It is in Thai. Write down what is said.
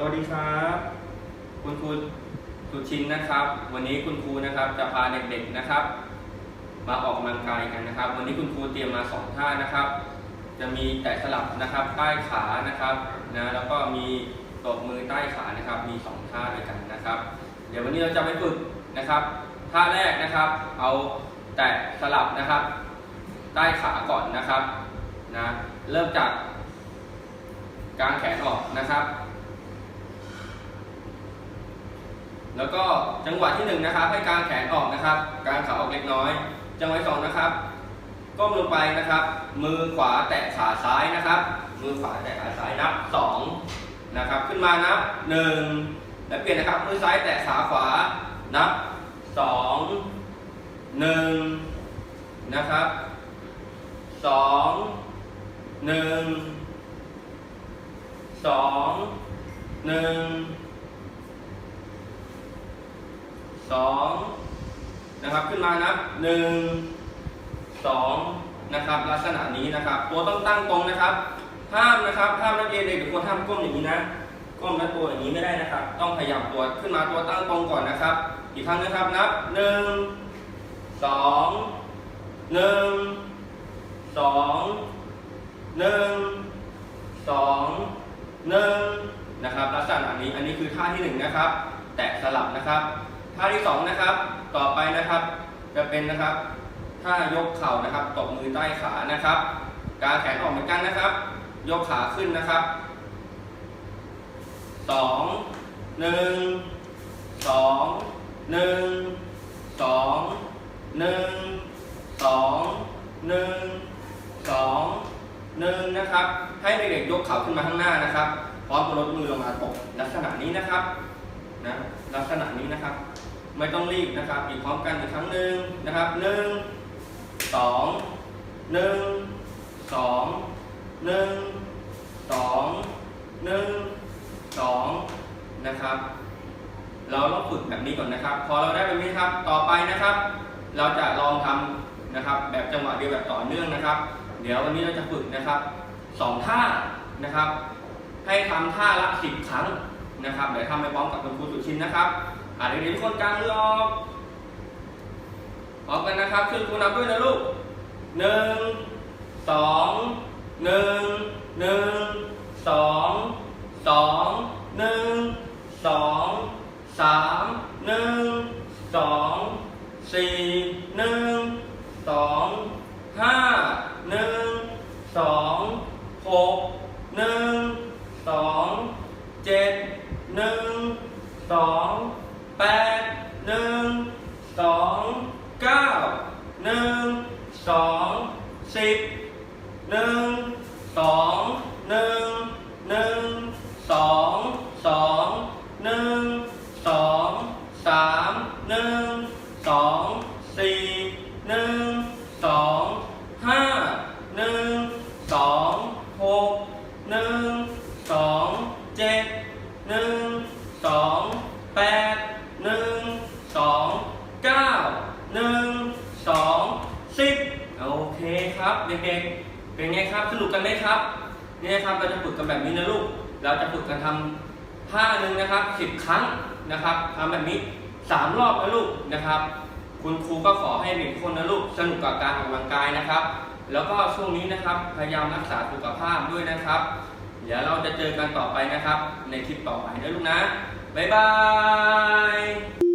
สวัสดีครับ คุณครูสุชินนะครับ วันนี้คุณครูนะครับจะพาเด็กๆนะครับ มาออกกำลังกายกันนะครับ วันนี้คุณครูเตรียมมาสองท่านะครับ จะมีแตะสลับนะครับใต้ขานะครับนะแล้วก็มีตบมือใต้ขานะครับ มีสองท่าด้วยกันนะครับ เดี๋ยววันนี้เราจะไปฝึกนะครับ ท่าแรกนะครับ เอาแตะสลับนะครับ ใต้ขาก่อนนะครับนะเริ่มจากกางแขนออกนะครับ แล้วก็จังหวะที่1นนะครับ ให้การแขนออกนะครับ กางขาออกเล็กน้อย จังหวะสองนะครับก้มลงไปนะครับ มือขวาแตะขาซ้ายนะครับ มือขวาแตะขาซ้ายนับ2นะครับขึ้นมานับ 1 แล้วเปลี่ยนนะครับมือซ้ายแตะขาขวานับ 2 1 นะครับ 2 1 2 1 สองหนึ่งสองนะครับขึ้นมานับหนึ่งสองนะครับลักษณะนี้นะครับตัวต้องตั้งตรงนะครับห้ามนะครับห้ามนักเรียนเด็กทุกคนห้ามก้มอย่างนี้นะก้มแล้วตัวอย่างนี้ไม่ได้นะครับ ต้องพยายามตัวขึ้นมาตัวตั้งตรงก่อนนะครับ อีกครั้งนะครับนับหนึ่งสองหนึ่งสองหนึ่งสองหนึ่งนะครับลักษณะนี้อันนี้คือท่าที่หนึ่งนะครับ แตะสลับนะครับ ท่าที่สองนะครับ ต่อไปนะครับ จะเป็นนะครับท่ายกเข่านะครับ ตบมือใต้ขานะครับ กางแขนออกเหมือนกันนะครับ ยกขาขึ้นนะครับสองหนึ่งสองหนึ่งสองหนึ่งสองหนึ่งสองหนึ่งนะครับ ให้เด็กๆยกเข่าขึ้นมาข้างหน้านะครับ พร้อมกับลดมือลงมาตกลักษณะนี้นะครับนะลักษณะนี้นะครับ ไม่ต้องรีบนะครับอีกพร้อมกันอีกครั้งหนึ่งนะครับหนึ่งสองหนึ่งสองหนึ่งสองหนึ่งสองนะครับ เราต้องฝึกแบบนี้ก่อนนะครับ พอเราได้แบบนี้ครับต่อไปนะครับ เราจะลองทำนะครับ แบบจังหวะเดียวแบบต่อเนื่องนะครับ เดี๋ยววันนี้เราจะฝึกนะครับสองท่านะครับ ให้ทำท่าละสิบครั้งนะครับเดี๋ยวทำไปพร้อมกับคุณครูสุชินนะครับ อ่าเด็กๆทุกคนกลางมือออกออกกันนะครับช่วยครูนับด้วยนะลูกหนึ่งสองหนึ่งหนึ่งสองสองหนึ่งสองสามหนึ่งสองสี่หนึ่งสองห้าหนึ่งสองหกหนึ่งสองเจ็ดหนึ่งสองแปดหนึ่งสองเก้า หนึ่งสองสิบหนึ่งสองหนึ่งหนึ่งสองสองหนึ่งสองสามหนึ่งสองสี่หนึ่งสองห้าหนึ่งสองหกหนึ่งสองเจ็ดหนึ่งสองแปดหนึ่งสองเก้าหนึ่ง ครับเด็กๆเป็นไงครับสนุกกันไหมครับนี่นะครับเราจะฝึกกันแบบนี้นะลูก เราจะฝึกกันทำท่าหนึ่งนะครับสิบครั้งนะครับทำแบบนี้สามรอบนะลูกนะครับ คุณครูก็ขอให้เด็กคนนะลูกสนุกกับการออกกำลังกายนะครับ แล้วก็ช่วงนี้นะครับพยายามรักษาสุขภาพด้วยนะครับ เดี๋ยวเราจะเจอกันต่อไปนะครับ ในคลิปต่อไปนะลูกนะบ๊ายบาย